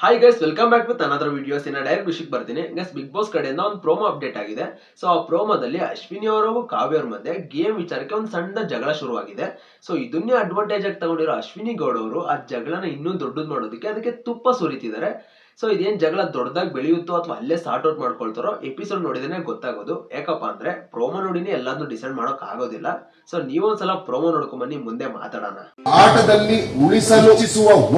Hi guys welcome back with another videos ಇನ್ನ direct ವಿಷಯಕ್ಕೆ ಬರ್ತೀನಿ. ಗೈಸ್ ಬಿಗ್ ಬಾಸ್ ಕಡೆಯಿಂದ ಒಂದು ಪ್ರೋಮೋ ಅಪ್ಡೇಟ್ ಆಗಿದೆ. ಸೊ ಆ ಪ್ರೋಮೋದಲ್ಲಿ ಅಶ್ವಿನಿ ಅವರು ಕಾವ್ಯ ಅವ್ರ ಮಧ್ಯೆ ಗೇಮ್ ವಿಚಾರಕ್ಕೆ ಒಂದು ಸಣ್ಣ ಜಗಳ ಶುರುವಾಗಿದೆ. ಸೊ ಇದನ್ನೇ ಅಡ್ವಾಂಟೇಜ್ ಆಗಿ ತಗೊಂಡಿರೋ ಅಶ್ವಿನಿ ಗೌಡ ಅವರು ಆ ಜಗಳನ ಇನ್ನೂ ದೊಡ್ಡದು ಮಾಡೋದಕ್ಕೆ ಅದಕ್ಕೆ ತುಪ್ಪ ಸುರಿತಿದ್ದಾರೆ. ಸೊ ಇದೇನ್ ಜಗಳ ದೊಡ್ಡದಾಗಿ ಬೆಳೆಯುತ್ತೋ ಅಥವಾ ಅಲ್ಲೇ ಸಾರ್ಟ್ ಔಟ್ ಮಾಡ್ಕೊಳ್ತಾರೋ ಎಪಿಸೋಡ್ ನೋಡಿದ್ರೆ ಗೊತ್ತಾಗೋದು. ಯಾಕಪ್ಪ ಅಂದ್ರೆ ಪ್ರೋಮೋ ನೋಡಿನೇ ಎಲ್ಲಾದ್ರೂ ಡಿಸೈಡ್ ಮಾಡೋಕ್ ಆಗೋದಿಲ್ಲ. ಸೊ ನೀವೊಂದ್ಸಲ ಪ್ರೋಮೋ ನೋಡ್ಕೊಂಡ್ ಬನ್ನಿ, ಮುಂದೆ ಮಾತಾಡೋಣ. ಆಟದಲ್ಲಿ ಉಳಿಸಲು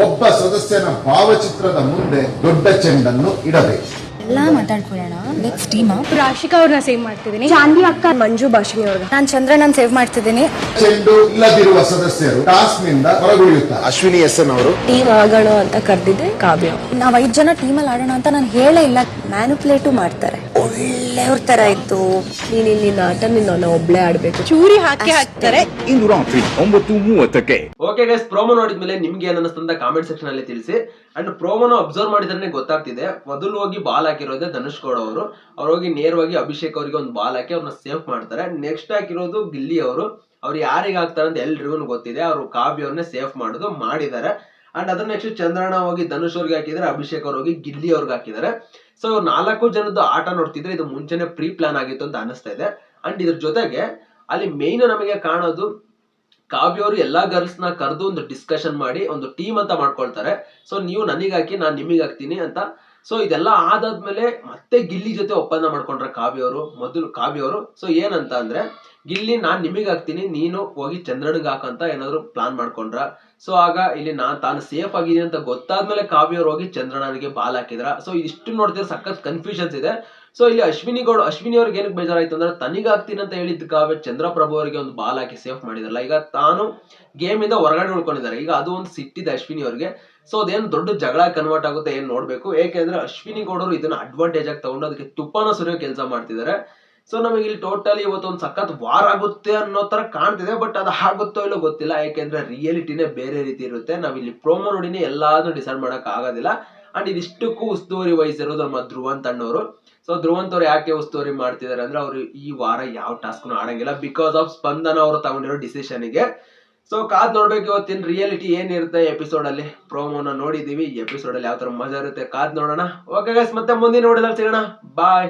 ಒಬ್ಬ ಸದಸ್ಯನ ಭಾವಚಿತ್ರದ ಮುಂದೆ ದೊಡ್ಡ ಚೆಂಡನ್ನು ಇಡಬೇಕು. ಎಲ್ಲ ಮಾತಾಡ್ಕೊಳ್ಳೋಣ. ನೆಕ್ಸ್ಟ್ ಟೀಮ್ ರಾಶಿಕಾ ಅವ್ರನ್ನ ಸೇವ್ ಮಾಡ್ತಿದ್ದೀನಿ. ಚಾಂದಿ ಅಕ್ಕ ಮಂಜು ಭಾಷಿಣಿ ಅವ್ರಿಗೆ. ನಾನು ಚಂದ್ರನ ಸೇವ್ ಮಾಡ್ತಿದ್ದೀನಿ. ಚೆಂಡು ಇಲ್ಲದಿರುವ ಸದಸ್ಯರು ಟಾಸ್ನಿಂದ ಹೊರಗುಳಿಯುತ್ತಾರೆ ಅಶ್ವಿನಿ ಎಸ್ ಎನ್ ಅವರು. ಟೀಮ್ ಆಗೋಣ ಅಂತ ಕರೆದಿದ್ದೆ ಕಾವ್ಯ. ನಾವ್ ಐದ್ ಜನ ಟೀಮಲ್ಲಿ ಆಡೋಣ ಅಂತ ನಾನು ಹೇಳೇ ಇಲ್ಲ. ಮ್ಯಾನುಪ್ಲೇಟು ಮಾಡ್ತಾರೆ. ಒಳ್ಳೆಯವ್ರ ತರ ಇತ್ತು. ನೀನ್ ಇಲ್ಲಿ ಆಟ ನೀನ್ ಒಬ್ಳೆ ಆಡ್ಬೇಕು. ಚೂರಿ ಹಾಕಿ ಹಾಕ್ತಾರೆ. ಇಂದು ರಾತ್ರಿ ಒಂಬತ್ತು ಮೂವತ್ತಕ್ಕೆ. ಓಕೆ ಗೈಸ್ ಪ್ರೋಮೋ ನೋಡಿದ್ಮೇಲೆ ನಿಮ್ಗೆ ಏನ್ ಅನ್ನಿಸ್ತಂತ ಕಾಮೆಂಟ್ ಸೆಕ್ಷನ್ ಅಲ್ಲಿ ತಿಳಿಸಿ. ಅಂಡ್ ಪ್ರೋಮೋನ ಅಬ್ಸರ್ವ್ ಮಾಡಿದ್ರೆ ಗೊತ್ತಾಗ್ತಿದೆ. ಮೊದಲು ಹೋಗಿ ಬಾಲ್ ಹಾಕಿರೋದೇ ಧನುಷ್ ಗೌಡ ಅವರು. ಅವ್ರು ಹೋಗಿ ನೇರವಾಗಿ ಅಭಿಷೇಕ್ ಅವರಿಗೆ ಒಂದು ಬಾಲ್ ಹಾಕಿ ಅವ್ರನ್ನ ಸೇಫ್ ಮಾಡ್ತಾರೆ. ನೆಕ್ಸ್ಟ್ ಹಾಕಿರೋದು ಗಿಲ್ಲಿ ಅವರು. ಅವ್ರು ಯಾರಿಗೆ ಹಾಕ್ತಾರೆ ಅಂತ ಎಲ್ರಿಗೂ ಗೊತ್ತಿದೆ. ಅವರು ಕಾವ್ಯ ಅವ್ರನ್ನೇ ಸೇಫ್ ಮಾಡೋದು ಮಾಡಿದ್ದಾರೆ. ಅಂಡ್ ಅದ್ರ ನೆಕ್ಸ್ಟ್ ಚಂದ್ರಣ್ಣ ಹೋಗಿ ಧನುಷ್ ಅವ್ರಿಗೆ ಹಾಕಿದ್ದಾರೆ ಅಭಿಷೇಕ್ ಅವ್ರು ಹೋಗಿ ಗಿಲ್ಲಿ ಅವ್ರಿಗೆ ಹಾಕಿದ್ದಾರೆ ಸೊ ನಾಲ್ಕು ಜನದ್ದು ಆಟ ನೋಡ್ತಿದ್ರೆ ಇದು ಮುಂಚೆನೆ ಪ್ರೀ ಪ್ಲಾನ್ ಆಗಿತ್ತು ಅಂತ ಅನಿಸ್ತಾ ಇದೆ. ಅಂಡ್ ಇದ್ರ ಜೊತೆಗೆ ಅಲ್ಲಿ ಮೇಯ್ನ್ ನಮಗೆ ಕಾಣೋದು ಕಾವ್ಯ ಅವರು ಎಲ್ಲಾ ಗರ್ಲ್ಸ್ನ ಕರೆದು ಒಂದು ಡಿಸ್ಕಷನ್ ಮಾಡಿ ಒಂದು ಟೀಮ್ ಅಂತ ಮಾಡ್ಕೊಳ್ತಾರೆ. ಸೊ ನೀವು ನನಗೆ ಹಾಕಿ, ನಾನು ನಿಮಗೆ ಹಾಕ್ತೀನಿ ಅಂತ. ಸೊ ಇದೆಲ್ಲ ಆದಾದ್ಮೇಲೆ ಮತ್ತೆ ಗಿಲ್ಲಿ ಜೊತೆ ಒಪ್ಪಂದ ಮಾಡ್ಕೊಂಡ್ರ ಕಾವ್ಯ ಅವರು, ಮೊದಲು ಕಾವ್ಯ ಅವರು. ಸೊ ಏನಂತ ಅಂದ್ರೆ ಗಿಲ್ಲಿ ನಾನು ನಿಮಗೆ ಹಾಕ್ತೀನಿ, ನೀನು ಹೋಗಿ ಚಂದ್ರನಿಗೆ ಹಾಕಂತ ಏನಾದ್ರು ಪ್ಲಾನ್ ಮಾಡ್ಕೊಂಡ್ರ. ಸೊ ಆಗ ಇಲ್ಲಿ ನಾನು ತಾನು ಸೇಫ್ ಆಗಿದ್ದೀನಿ ಅಂತ ಗೊತ್ತಾದ್ಮೇಲೆ ಕಾವ್ಯ ಅವರು ಹೋಗಿ ಚಂದ್ರನಿಗೆ ಬಾಲ್ ಹಾಕಿದ್ರ. ಸೊ ಇಷ್ಟು ನೋಡ್ತಿದ್ರೆ ಸಖತ್ ಕನ್ಫ್ಯೂಷನ್ಸ್ ಇದೆ. ಸೊ ಇಲ್ಲಿ ಅಶ್ವಿನಿ ಗೌಡ, ಅಶ್ವಿನಿ ಅವ್ರಿಗೆ ಏನಕ್ಕೆ ಬೇಜಾರಾಯ್ತು ಅಂದ್ರೆ ತನಿಗೆ ಹಾಕ್ತೀನಿ ಅಂತ ಹೇಳಿದ್ ಕಾವ್ಯ ಚಂದ್ರಪ್ರಭು ಅವರಿಗೆ ಒಂದು ಬಾಲ್ ಹಾಕಿ ಸೇಫ್ ಮಾಡಿದಾರಲ್ಲ. ಈಗ ತಾನು ಗೇಮ್ ಇಂದ ಹೊರಗಡೆ ಉಳ್ಕೊಂಡಿದ್ದಾರೆ. ಈಗ ಅದು ಒಂದು ಸಿಟ್ಟಿದೆ ಅಶ್ವಿನಿ ಅವ್ರಿಗೆ. ಸೊ ಅದೇನು ದೊಡ್ಡ ಜಗಳ ಕನ್ವರ್ಟ್ ಆಗುತ್ತೆ ಏನು ನೋಡಬೇಕು. ಏಕೆಂದ್ರೆ ಅಶ್ವಿನಿ ಗೌಡರು ಇದನ್ನ ಅಡ್ವಾಂಟೇಜ್ ಆಗಿ ತಗೊಂಡು ಅದಕ್ಕೆ ತುಪ್ಪನ ಸುರಿಯೋ ಕೆಲಸ ಮಾಡ್ತಿದ್ದಾರೆ. ಸೊ ನಮಗೆ ಇಲ್ಲಿ ಟೋಟಲಿ ಇವತ್ತು ಒಂದು ಸಖತ್ ವಾರ್ ಆಗುತ್ತೆ ಅನ್ನೋ ತರ ಕಾಣ್ತಿದೆ ಬಟ್ ಅದು ಆಗುತ್ತೋ ಇಲ್ಲೋ ಗೊತ್ತಿಲ್ಲ. ಯಾಕೆಂದ್ರೆ ರಿಯಾಲಿಟಿನೇ ಬೇರೆ ರೀತಿ ಇರುತ್ತೆ. ನಾವಿಲ್ಲಿ ಪ್ರೋಮೋ ನೋಡಿನೇ ಎಲ್ಲಾದ್ರೂ ಡಿಸೈಡ್ ಮಾಡಕ್ ಆಗೋದಿಲ್ಲ. ಅಂಡ್ ಇದಿಷ್ಟಕ್ಕೂ ಉಸ್ತುವಾರಿ ವಹಿಸಿರೋದು ನಮ್ಮ ಧ್ರುವಂತ್ ಅಣ್ಣವರು. ಸೊ ಧ್ರುವಂತ್ ಅವ್ರು ಯಾಕೆ ಉಸ್ತುವಾರಿ ಮಾಡ್ತಿದ್ದಾರೆ ಅಂದ್ರೆ ಅವರು ಈ ವಾರ ಯಾವ ಟಾಸ್ಕ್ನು ಆಡಂಗಿಲ್ಲ ಬಿಕಾಸ್ ಆಫ್ ಸ್ಪಂದನ ಅವರು ತಗೊಂಡಿರೋ ಡಿಸಿಷನ್ಗೆ ಸೊ ಕಾದ್ ನೋಡ್ಬೇಕು ಇವತ್ತಿನ ರಿಯಾಲಿಟಿ ಏನಿರುತ್ತೆ ಎಪಿಸೋಡ್ ಅಲ್ಲಿ. ಪ್ರೋಮೋನ ನೋಡಿದೀವಿ ಎಪಿಸೋಡ್ ಅಲ್ಲಿ ಯಾವ ತರ ಮಜಾ ಇರುತ್ತೆ ಕಾದ್ ನೋಡೋಣ. ಓಕೆ ಗೈಸ್ ಮತ್ತೆ ಮುಂದಿನ ನೋಡಿದ್ರೆ ಸಿಗೋಣ. ಬಾಯ್